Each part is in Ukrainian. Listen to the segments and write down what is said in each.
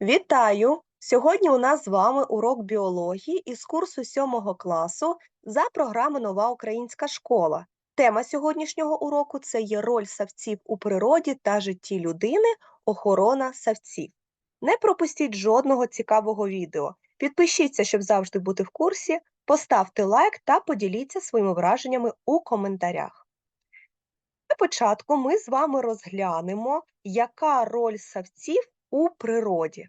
Вітаю! Сьогодні у нас з вами урок біології із курсу 7 класу за програмою Нова Українська школа. Тема сьогоднішнього уроку це є роль савців у природі та житті людини, охорона савців. Не пропустіть жодного цікавого відео. Підпишіться, щоб завжди бути в курсі, поставте лайк та поділіться своїми враженнями у коментарях. На початку ми з вами розглянемо, яка роль савців у природі.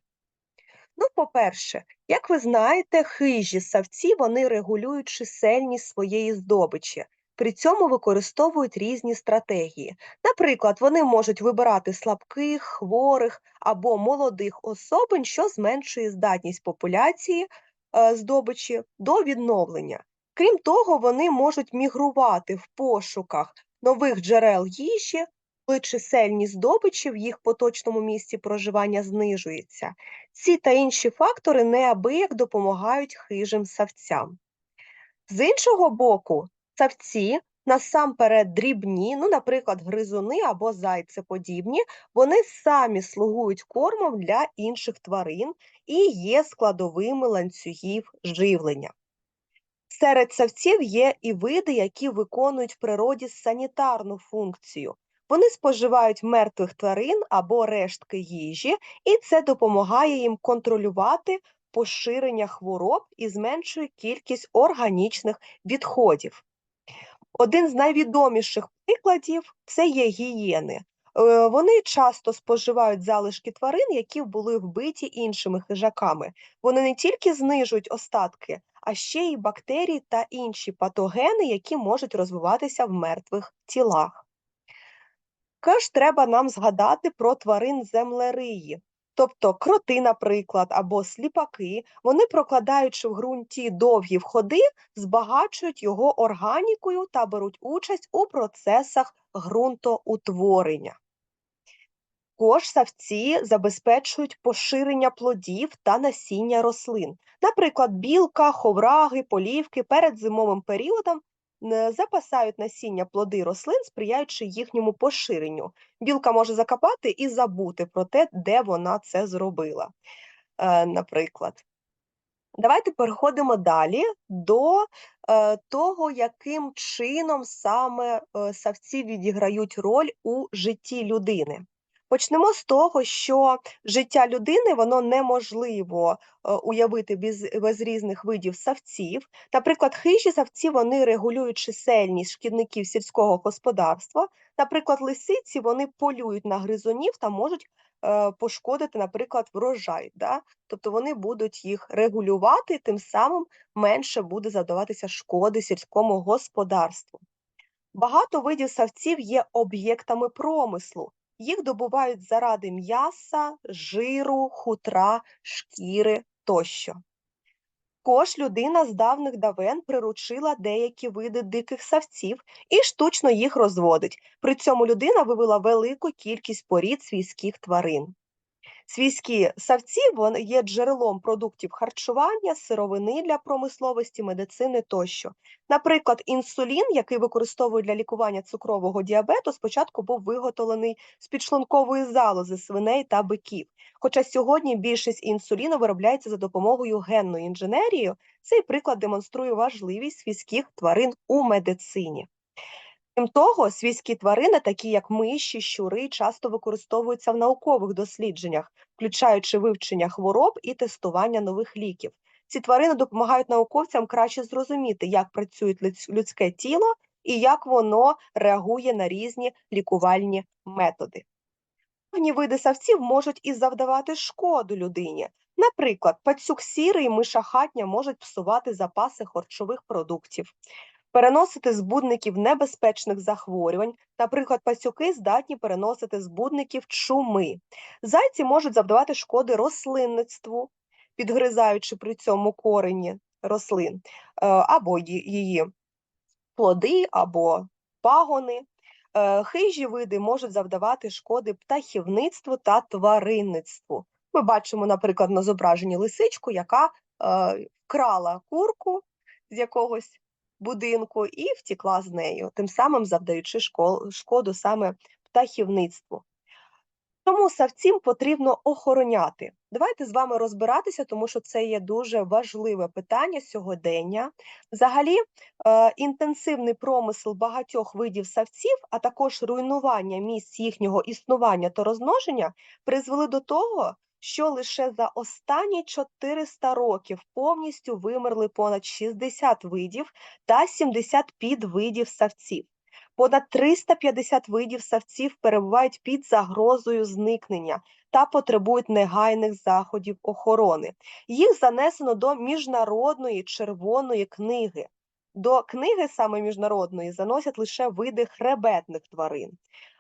Ну, по-перше, як ви знаєте, хижі савці вони регулюють чисельність своєї здобичі, при цьому використовують різні стратегії. Наприклад, вони можуть вибирати слабких, хворих або молодих особин, що зменшує здатність популяції е, здобичі до відновлення. Крім того, вони можуть мігрувати в пошуках нових джерел їжі, коли чисельність здобичі в їх поточному місці проживання знижується. Ці та інші фактори неабияк допомагають хижим савцям. З іншого боку, савці насамперед дрібні, ну, наприклад, гризуни або зайцеподібні, вони самі слугують кормом для інших тварин і є складовими ланцюгів живлення. Серед савців є і види, які виконують в природі санітарну функцію. Вони споживають мертвих тварин або рештки їжі, і це допомагає їм контролювати поширення хвороб і зменшує кількість органічних відходів. Один з найвідоміших прикладів це є гієни. Е, Вони часто споживають залишки тварин, які були вбиті іншими хижаками. Вони не тільки знижують остатки, а ще й бактерії та інші патогени, які можуть розвиватися в мертвих тілах. Також треба нам згадати про тварин землериї, тобто кроти, наприклад, або сліпаки, вони, прокладаючи в ґрунті довгі входи, збагачують його органікою та беруть участь у процесах ґрунтоутворення. Також савці забезпечують поширення плодів та насіння рослин. Наприклад, білка, ховраги, полівки перед зимовим періодом запасають насіння плоди рослин, сприяючи їхньому поширенню. Білка може закопати і забути про те, де вона це зробила. Е, Наприклад. Давайте переходимо далі до е, того, яким чином саме е, савці відіграють роль у житті людини. Почнемо з того, що життя людини воно неможливо е, уявити без, без різних видів савців. Наприклад, хижі савці вони регулюють чисельність шкідників сільського господарства. Наприклад, лисиці вони полюють на гризунів та можуть е, пошкодити, наприклад, врожай. Да? Тобто вони будуть їх регулювати, тим самим менше буде завдаватися шкоди сільському господарству. Багато видів савців є об'єктами промислу. Їх добувають заради м'яса, жиру, хутра, шкіри тощо. Також людина з давних давен приручила деякі види диких савців і штучно їх розводить. При цьому людина вивела велику кількість порід свійських тварин. Свійські савці вони є джерелом продуктів харчування, сировини для промисловості, медицини тощо. Наприклад, інсулін, який використовують для лікування цукрового діабету, спочатку був виготовлений з підшлункової залози свиней та биків. Хоча сьогодні більшість інсуліну виробляється за допомогою генної інженерії, цей приклад демонструє важливість свійських тварин у медицині. Крім того, свійські тварини, такі як миші, щури, часто використовуються в наукових дослідженнях, включаючи вивчення хвороб і тестування нових ліків. Ці тварини допомагають науковцям краще зрозуміти, як працює людське тіло і як воно реагує на різні лікувальні методи. Певні види савців можуть і завдавати шкоду людині. Наприклад, пацюк сірий миша хатня можуть псувати запаси харчових продуктів переносити збудників небезпечних захворювань, наприклад, пасюки здатні переносити збудників чуми. Зайці можуть завдавати шкоди рослинництву, підгризаючи при цьому корені рослин, е, або її плоди, або пагони. Е, хижі види можуть завдавати шкоди птахівництву та тваринництву. Ми бачимо, наприклад, на зображенні лисичку, яка е, крала курку з якогось будинку і втікла з нею, тим самим завдаючи шкоду саме птахівництву. Чому савців потрібно охороняти? Давайте з вами розбиратися, тому що це є дуже важливе питання сьогодення. Взагалі, е, інтенсивний промисел багатьох видів савців, а також руйнування місць їхнього існування та розмноження призвели до того, що лише за останні 400 років повністю вимерли понад 60 видів та 70 підвидів савців. Понад 350 видів савців перебувають під загрозою зникнення та потребують негайних заходів охорони. Їх занесено до міжнародної червоної книги. До книги саме міжнародної заносять лише види хребетних тварин.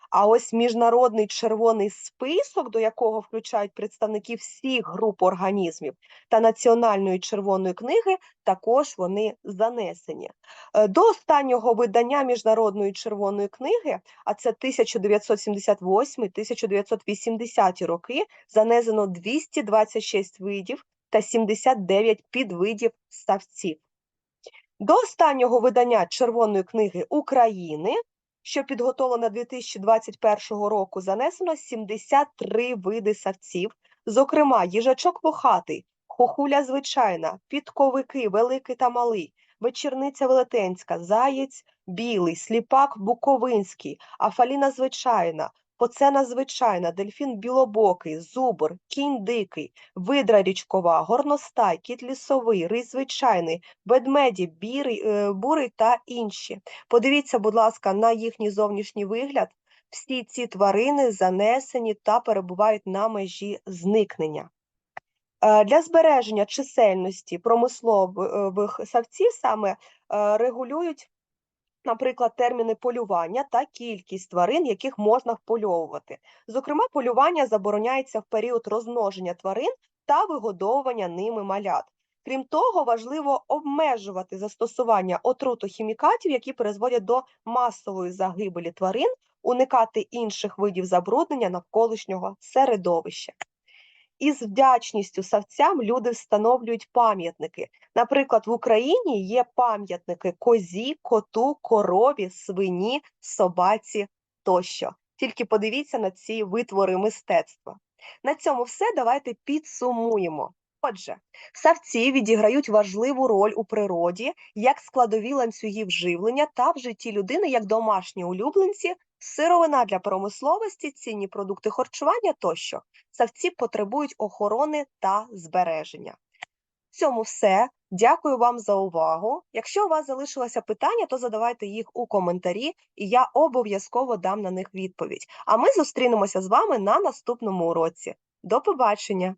А ось міжнародний червоний список, до якого включають представників всіх груп організмів та національної червоної книги, також вони занесені. Е, До останнього видання міжнародної червоної книги, а це 1978-1980 роки, занесено 226 видів та 79 підвидів ставців. До останнього видання Червоної книги України що підготовлено 2021 року, занесено 73 види савців, зокрема, їжачок вухатий, хохуля звичайна, підковики, великий та малий, вечірниця велетенська, заєць білий, сліпак буковинський, афаліна звичайна, Поцена звичайна, дельфін білобокий, зубр, кінь дикий, видра річкова, горностай, кіт лісовий, рись звичайний, ведмеді, бірий, е, бурий та інші. Подивіться, будь ласка, на їхній зовнішній вигляд. Всі ці тварини занесені та перебувають на межі зникнення. Е, для збереження чисельності промислових савців саме е, регулюють наприклад, терміни полювання та кількість тварин, яких можна впольовувати. Зокрема, полювання забороняється в період розмноження тварин та вигодовування ними малят. Крім того, важливо обмежувати застосування отрутохімікатів, які призводять до масової загибелі тварин, уникати інших видів забруднення навколишнього середовища. Із вдячністю савцям люди встановлюють пам'ятники. Наприклад, в Україні є пам'ятники козі, коту, корові, свині, собаці тощо. Тільки подивіться на ці витвори мистецтва. На цьому все давайте підсумуємо. Отже, савці відіграють важливу роль у природі як складові ланцюги вживлення та в житті людини як домашні улюбленці, сировина для промисловості, цінні продукти харчування тощо. Савці потребують охорони та збереження. В цьому все. Дякую вам за увагу. Якщо у вас залишилося питання, то задавайте їх у коментарі, і я обов'язково дам на них відповідь. А ми зустрінемося з вами на наступному уроці. До побачення!